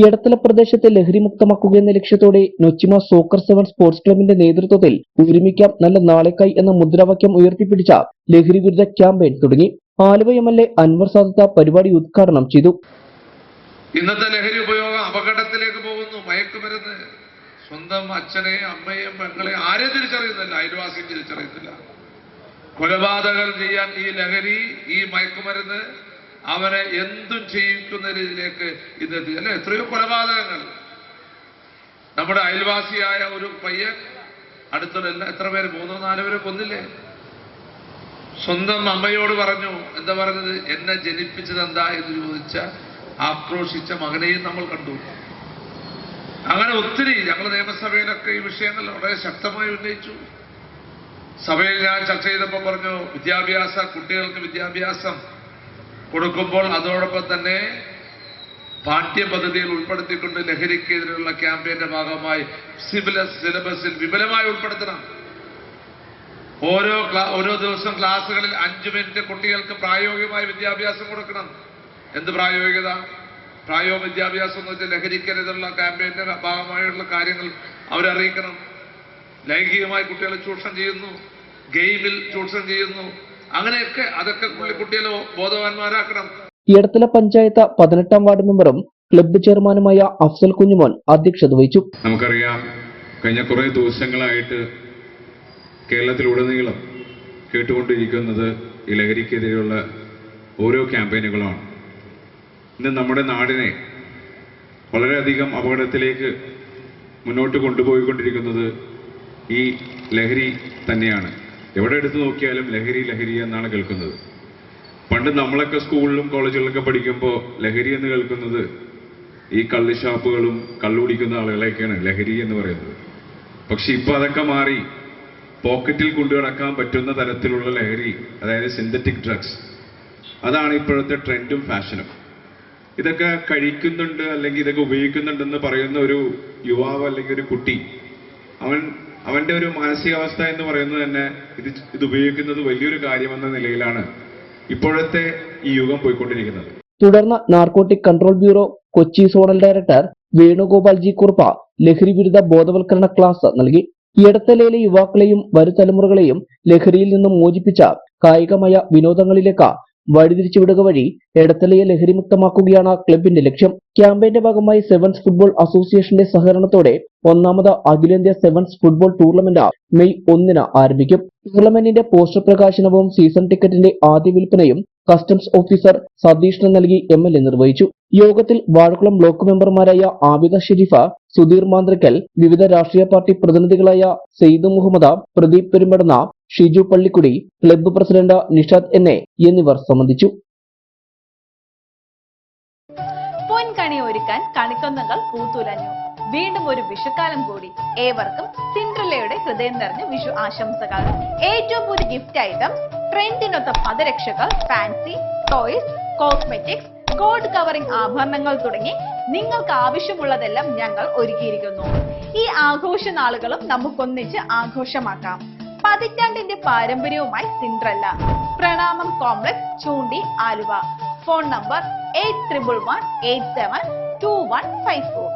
ഇടത്തല പ്രദേശത്തെ ലഹരിമുക്തമാക്കുക എന്ന ലക്ഷ്യത്തോടെ നൊച്ചിമ സോക്കർ സെവൻ സ്പോർട്സ് ക്ലബിന്റെ നേതൃത്വത്തിൽ ഒരുമിക്കാം നല്ല നാളേക്കായി എന്ന മുദ്രാവാക്യം ഉയർത്തിപ്പിടിച്ച ലഹരി വിരുദ്ധ ക്യാമ്പയിൻ തുടങ്ങി. Aluva M L A Anwar Sadath പരിപാടി ഉദ്ഘാടനം ചെയ്തു. ഇന്നത്തെ ലഹരി ഉപയോഗം അപകടത്തിലേക്ക് പോകുന്നു. മയക്കുമരുന്ന് സ്വന്തം അച്ഛനെ അമ്മയെ പെങ്ങളെ ആരെയും തിരിച്ചറിയുന്നില്ല? അയൽവാസിയും തിരിച്ചറിയുന്നില്ല. കൊലപാതകം ചെയ്യാൻ ഈ ലഹരി ഈ മയക്കുമരുന്ന് അവനെ എന്തും ചെയ്യിക്കുന്ന രീതിയിലേക്ക് ഇന്നെത്തി അല്ലെ? എത്രയോ കൊലപാതകങ്ങൾ. നമ്മുടെ അയൽവാസിയായ ഒരു പയ്യൻ അടുത്തുള്ള എത്ര പേര്? മൂന്നോ നാലോ പേരെ കൊന്നില്ലേ? സ്വന്തം അമ്മയോട് പറഞ്ഞു എന്താ പറഞ്ഞത്? എന്നെ ജനിപ്പിച്ചത് എന്താ? എന്ന് ചോദിച്ച ആക്രോശിച്ച മകനെയും നമ്മൾ കണ്ടു. അങ്ങനെ ഒത്തിരി ഞങ്ങൾ നിയമസഭയിലൊക്കെ ഈ വിഷയങ്ങൾ വളരെ ശക്തമായി ഉന്നയിച്ചു. സഭയിൽ ഞാൻ ചർച്ച ചെയ്തപ്പോൾ പറഞ്ഞു വിദ്യാഭ്യാസ കുട്ടികൾക്ക് വിദ്യാഭ്യാസം കൊടുക്കുമ്പോൾ അതോടൊപ്പം തന്നെ പാഠ്യപദ്ധതിയിൽ ഉൾപ്പെടുത്തിക്കൊണ്ട് ലഹരിക്കെതിരെയുള്ള ക്യാമ്പയിന്റെ ഭാഗമായി സിബിലസ് സിലബസിൽ വിപുലമായി ഉൾപ്പെടുത്തണം. ഓരോ ഓരോ ദിവസം ക്ലാസ്സുകളിൽ അഞ്ചു മിനിറ്റ് കുട്ടികൾക്ക് പ്രായോഗികമായ വിദ്യാഭ്യാസം കൊടുക്കണം. എന്ത് പ്രായോഗികത? പ്രായോഗിക വിദ്യാഭ്യാസം എന്ന് വെച്ചാൽ ലഹരിക്കരുതുള്ള ക്യാമ്പയിന്റെ ഭാഗമായുള്ള കാര്യങ്ങൾ അവരറിയിക്കണം. ലൈംഗികമായി കുട്ടികളെ ചൂഷണം ചെയ്യുന്നു. ഗെയിമിൽ ചൂഷണം ചെയ്യുന്നു. അങ്ങനെയൊക്കെ അതൊക്കെ പുള്ളിക്കുട്ടിയെ ബോധവാന്മാരാക്കണം. ഇടത്തല പഞ്ചായത്ത് പതിനെട്ടാം വാർഡ് മെമ്പറും ക്ലബ്ബ് ചെയർമാനുമായ അഫ്സൽ കുഞ്ഞുമോൻ അധ്യക്ഷത വഹിച്ചു. നമുക്കറിയാം കഴിഞ്ഞ കുറേ ദിവസങ്ങളായിട്ട് കേരളത്തിലുടനീളം കേട്ടുകൊണ്ടിരിക്കുന്നത് ഈ ലഹരിക്കെതിരെയുള്ള ഓരോ ക്യാമ്പയിനുകളാണ്. ഇന്ന് നമ്മുടെ നാടിനെ വളരെയധികം അപകടത്തിലേക്ക് മുന്നോട്ട് കൊണ്ടുപോയിക്കൊണ്ടിരിക്കുന്നത് ഈ ലഹരി തന്നെയാണ്. എവിടെ എടുത്തു നോക്കിയാലും ലഹരി ലഹരി എന്നാണ് കേൾക്കുന്നത്. പണ്ട് നമ്മളൊക്കെ സ്കൂളിലും കോളേജുകളിലൊക്കെ പഠിക്കുമ്പോൾ ലഹരി എന്ന് കേൾക്കുന്നത് ഈ കള്ള് ഷാപ്പുകളും കള്ളുകുടിക്കുന്ന ആളുകളെയൊക്കെയാണ് ലഹരി എന്ന് പറയുന്നത്. പക്ഷെ ഇപ്പൊ അതൊക്കെ മാറി. പോക്കറ്റിൽ കൊണ്ടു പറ്റുന്ന തരത്തിലുള്ള ലഹരി അതായത് സിന്തറ്റിക് ഡ്രഗ്സ് അതാണ് ഇപ്പോഴത്തെ ട്രെൻഡും ഫാഷനും. ഇതൊക്കെ കഴിക്കുന്നുണ്ട് അല്ലെങ്കിൽ ഇതൊക്കെ ഉപയോഗിക്കുന്നുണ്ടെന്ന് പറയുന്ന ഒരു യുവാവ് അല്ലെങ്കിൽ ഒരു കുട്ടി അവൻ അവന്റെ ഒരു മാനസികാവസ്ഥ എന്ന് പറയുന്നത് തന്നെ ഇത് ഇത് ഉപയോഗിക്കുന്നത് വലിയൊരു കാര്യമെന്ന നിലയിലാണ് ഇപ്പോഴത്തെ ഈ യുഗം പോയിക്കൊണ്ടിരിക്കുന്നത്. തുടർന്ന് narcotic control bureau Kochi zonal director Venugopal G Kurup ലഹരി വിരുദ്ധ ബോധവൽക്കരണ ക്ലാസ് നൽകി. ഇടത്തലയിലെ യുവാക്കളെയും വരുതലമുറകളെയും ലഹരിയിൽ നിന്നും മോചിപ്പിച്ച കായികമായ വിനോദങ്ങളിലേക്ക് വഴിതിരിച്ചുവിടുക വഴി ഇടത്തലയെ ലഹരിമുക്തമാക്കുകയാണ് ക്ലബിന്റെ ലക്ഷ്യം. ക്യാമ്പയിന്റെ ഭാഗമായി സെവൻസ് ഫുട്ബോൾ അസോസിയേഷന്റെ സഹകരണത്തോടെ ഒന്നാമത് അഖിലേന്ത്യാ സെവൻസ് ഫുട്ബോൾ ടൂർണമെന്റ് മെയ് ഒന്നിന് ആരംഭിക്കും. ടൂർണമെന്റിന്റെ പോസ്റ്റർ പ്രകാശനവും സീസൺ ടിക്കറ്റിന്റെ ആദ്യ വിൽപ്പനയും കസ്റ്റംസ് ഓഫീസർ സതീഷിന് നൽകി എം എൽ എ നിർവഹിച്ചു. യോഗത്തിൽ വാഴക്കുളം ബ്ലോക്ക് മെമ്പർമാരായ ആബിദ ഷെരീഫ സുധീർ മാന്ത്രിക്കൽ വിവിധ രാഷ്ട്രീയ പാർട്ടി പ്രതിനിധികളായ സെയ്ദ് മുഹമ്മദ് പ്രദീപ് പെരുമ്പടന്ന ഷിജു പള്ളിക്കുടി ക്ലബ്ബ് പ്രസിഡന്റ് നിഷാദ് എന്നെ എന്നിവർ സംബന്ധിച്ചു. പൊൻകണി ഒരുക്കാൻ കണിക്കൊന്നകൾ പൂത്തുലഞ്ഞു. വീണ്ടും ഒരു വിഷുക്കാലം കൂടി. ഏവർക്കും സിൻഡ്രലയുടെ ഹൃദയം നിറഞ്ഞ വിഷു ആശംസകൾ. ഏറ്റവും പുതിയ ഗിഫ്റ്റ് ഐറ്റം ട്രെൻഡിനൊത്ത പദരക്ഷകൾ fancy toys cosmetics gold covering ആഭരണങ്ങൾ തുടങ്ങി നിങ്ങൾക്ക് ആവശ്യമുള്ളതെല്ലാം ഞങ്ങൾ ഒരുക്കിയിരിക്കുന്നു. ഈ ആഘോഷ നാളുകളും നമുക്കൊന്നിച്ച് ആഘോഷമാക്കാം. പതിറ്റാണ്ടിന്റെ പാരമ്പര്യവുമായി Cinderella Pranamam complex Choondi Aluva. Phone number eight triple one eight seven two one five four